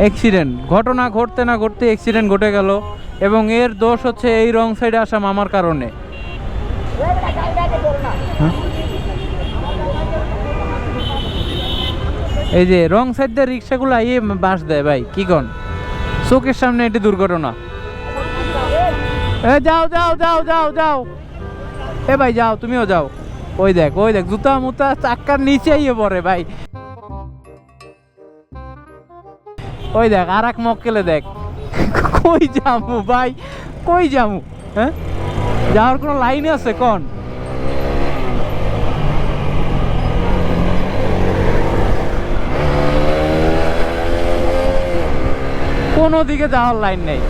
Accident ঘটনা ঘটতে না ঘটতে অ্যাক্সিডেন্ট ঘটে গেল এবং এর দোষ হচ্ছে এই রং সাইডে আসা মামার কারণে। হ্যাঁ? এই যে, রং সাইড দিয়ে রিক্সাগুলো আইয়ে বাস দেয় ভাই, কি কন? চোখের সামনে এটি দুর্ঘটনা। যাও যাও যাও যাও যাও। এ ভাই, যাও, তুমিও যাও। ওই দেখ ওই দেখ, জুতা মুতা চাক্কার নিচে আইয়ে পড়ে ভাই। ওই দেখ আর এক মক্কেলে দেখ। কই যামু ভাই? কই যামু? হ্যাঁ? যাওয়ার কোনো লাইন আছে, কোন? কোনো দিকে যাওয়ার লাইন নেই।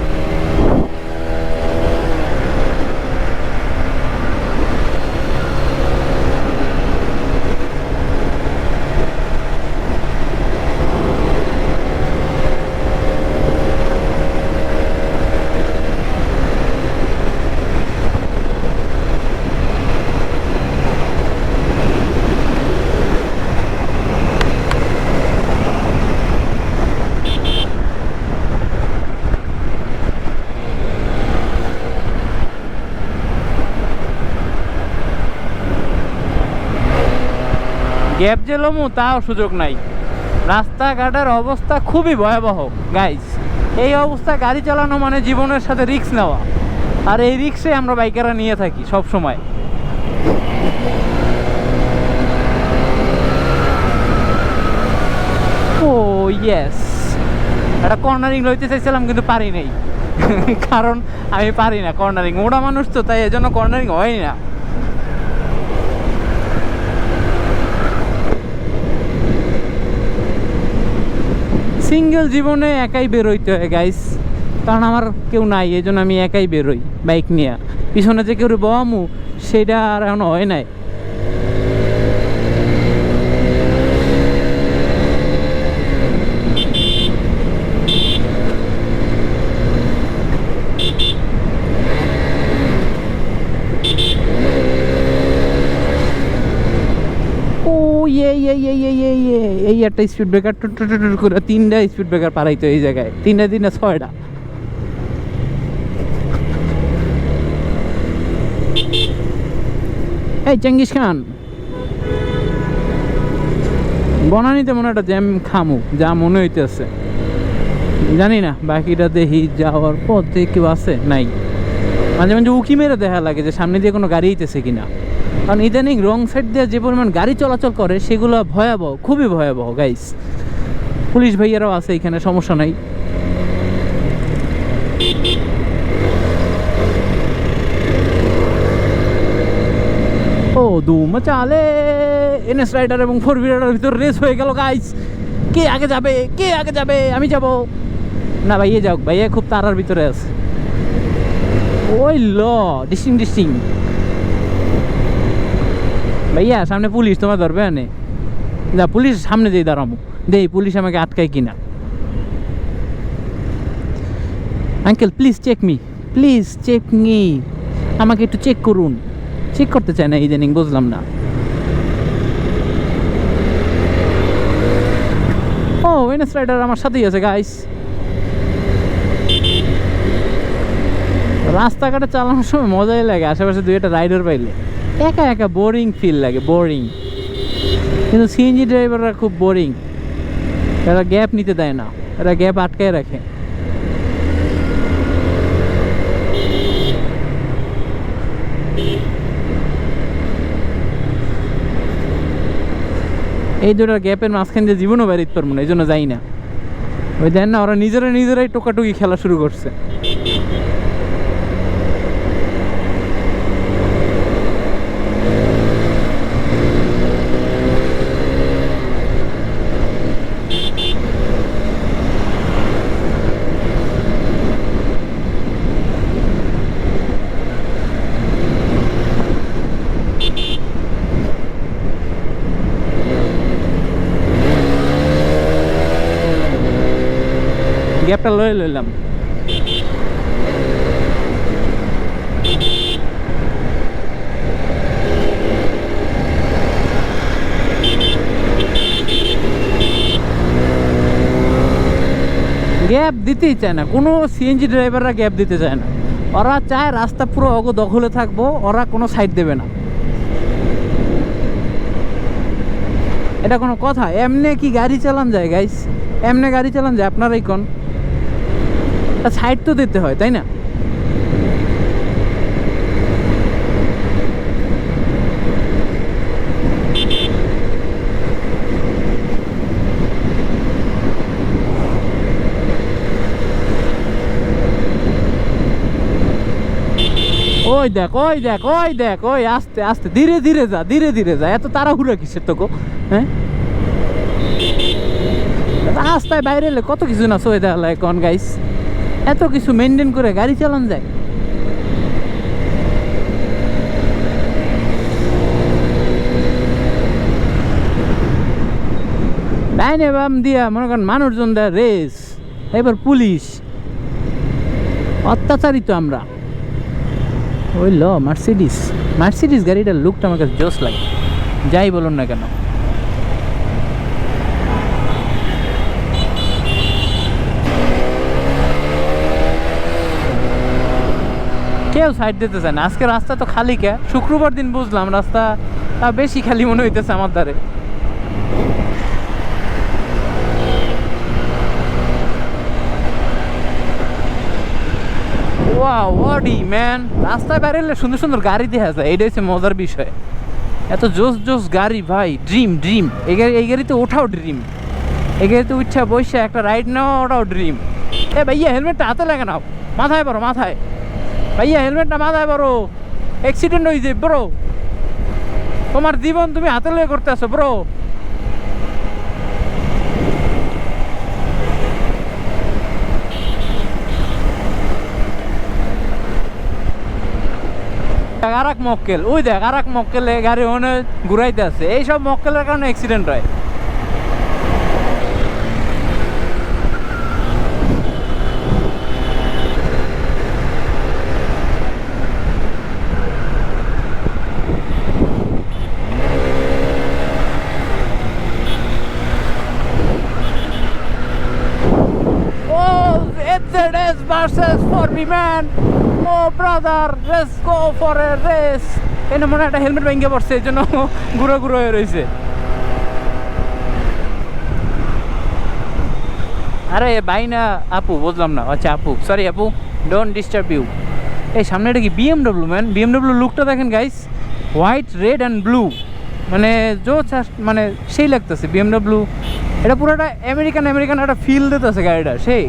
গ্যাপ যে লমু তাও সুযোগ নাই। রাস্তাঘাটের অবস্থা খুবই ভয়াবহ গাইজ এই অবস্থা গাড়ি চালানো মানে জীবনের সাথে রিস্ক নেওয়া। আর এই রিক্সে আমরা বাইকাররা নিয়ে থাকি সব সময় ও ইয়েস একটা কর্নারিং লইতে চাইছিলাম, কিন্তু পারি নাই। কারণ আমি পারি না কর্নারিং ওরা মানুষ তো, তাই এজন্য কর্নারিং হয় না। সিঙ্গেল জীবনে একাই বেরোইতে হয় গাইস কারণ আমার কেউ নাই, এই আমি একাই বেরোই বাইক নিয়ে। পিছনে যে কেউ বামু সেটা আর এখন হয় নাই। একটা স্পিড ব্রেকার টুট করে তিনটা স্পিড ব্রেকার পারাইতো এই জায়গায়। তিনটা তিনটা, ছয়টা। এই চেঙ্গিস খান। বনানিতে মনে একটা জ্যাম খামু, যা মনে হইতেছে। জানি না, বাকিটা দেখি যাওয়ার পথে কেউ আছে? নাই। মাঝে মাঝে উকি মেরে দেখা লাগে যে সামনে দিয়ে কোনো গাড়ি আইতেছে কিনা। কারণ ইদানিং রং সাইড দিয়ে যে পরিমাণ গাড়ি চলাচল করে, সেগুলো ভয়াবহ, খুবই ভয়াবহ গাইস পুলিশ ভাইয়ারাও আছে এখানে, সমস্যা নাই। ও দুম চালে। এনএস রাইডার এবং ফোর হুইলারের ভিতর রেস হয়ে গেল গাইস কে আগে যাবে? কে আগে যাবে? আমি যাব। না, ভাইয়ে যাও ভাইয়া খুব তারার ভিতরে আছে। ওই ল ডিস্টিং ডিস্টিং ভাইয়া, সামনে পুলিশ, তোমার ধরবে আনে যা পুলিশ সামনে দিয়ে দাঁড়াবো দেই, পুলিশ আমাকে আটকায় কিনা। Uncle please check me please check me আমাকে একটু চেক করুন। চেক করতে চায় না ইদানিং, বুঝলাম না। ও ওয়েনেস রাইডার আমার সাথেই আছে গাইস রাস্তাঘাটে চালানোর সময় মজাই লাগে, আশেপাশে দুই একটা রাইডার পাইলে। একা একা বোরিং ফিল লাগে বোরিং কিন্তু সিএনজি ড্রাইভাররা খুব বোরিং এরা গ্যাপ নিতে দেয় না, এরা গ্যাপ আটকায় রাখে। এই দুটার গ্যাপের মাঝখান দিয়ে জীবনও বেরিয়ে পারব না, এই জন্য যাই না। ওই দেন না, ওরা নিজেরা নিজেরাই টোকাটুকি খেলা শুরু করছে। গ্যাপটা লয়ে লইলাম। গ্যাপ দিতেই চায় না। কোনো সিএনজি ড্রাইভাররা গ্যাপ দিতে চায় না। ওরা চায় রাস্তা পুরো অগ দখলে থাকব, ওরা কোনো সাইড দেবে না। এটা কোনো কথা। এমনি কি গাড়ি চালান যায় গাইস এমনি গাড়ি চালান যায়, আপনারাই কোন? সাইড তো দিতে হয়, তাই না? ওই দেখ ওই দেখ ওই দেখ, ওই আস্তে আস্তে, ধীরে ধীরে যা, ধীরে ধীরে যা, এত তাড়াহুড়া কিসের তো গো হ্যাঁ? রাস্তায় বাইরে কত কিছু না সই দেওয়া লাগে কোন গাইস এত কিছু মেনটেন করে গাড়ি চালান যায়। ডাইনে বাম দিয়া মনে করেন মানুষজন দেয় রেস এবার পুলিশ। অত্যাচারিত আমরা। ওই ল মার্সিডিস মার্সিডিস গাড়িটার লুকটা আমার কাছে জোস লাগে। যাই বলুন না কেন। কেউ সাইড দিতে চায় না। আজকে রাস্তা তো খালি কে? শুক্রবার দিন বুঝলাম রাস্তা তা বেশি খালি মনে হইতেছে আমার দ্বারে ওয়াও ওয়াডি ম্যান রাস্তায় বেরোলে সুন্দর সুন্দর গাড়ি দেখা যায়। এইটা হচ্ছে মজার বিষয়। এত জোস জোস গাড়ি, ভাই। ড্রিম ড্রিম এই গাড়ি, এই গাড়িতে ওঠাও ড্রিম এই গাড়িতে উঠছে বসে একটা রাইড নেওয়া ওটাও ড্রিম এ ভাইয়া হেলমেটটা হাতে লাগে নাও মাথায় পড়ো মাথায়। ভাইয়া, হেলমেটটা মাথায় পড়ো অ্যাক্সিডেন্ট হয়েছে ব্রো তোমার জীবন তুমি হাতে লেগে করতে আসো ব্রো আর এক মক্কেল। ওই দেখ আর এক মক্কেলে গাড়ি ওনে ঘুরাইতে আছে। এইসব মক্কেলের কারণে অ্যাক্সিডেন্ট হয়। A versus for me, man. Oh, brother, let's go for a race. এনে মনে একটা হেলমেট ভেঙে পড়ছে এই জন্য ঘুরো ঘুরো হয়ে রয়েছে। আরে ভাই না আপু বুঝলাম না। আচ্ছা আপু সরি আপু ডোন্ট ডিস্টার্ব ইউ এই সামনে এটা কি বিএমডব্লিউ ম্যান বিএমডব্লিউ লুকটা দেখেন guys white red and blue মানে জো মানে সেই লাগতেছে বিএমডব্লিউ এটা পুরোটা আমেরিকান আমেরিকান একটা ফিল দিতেছে গাড়িটা সেই।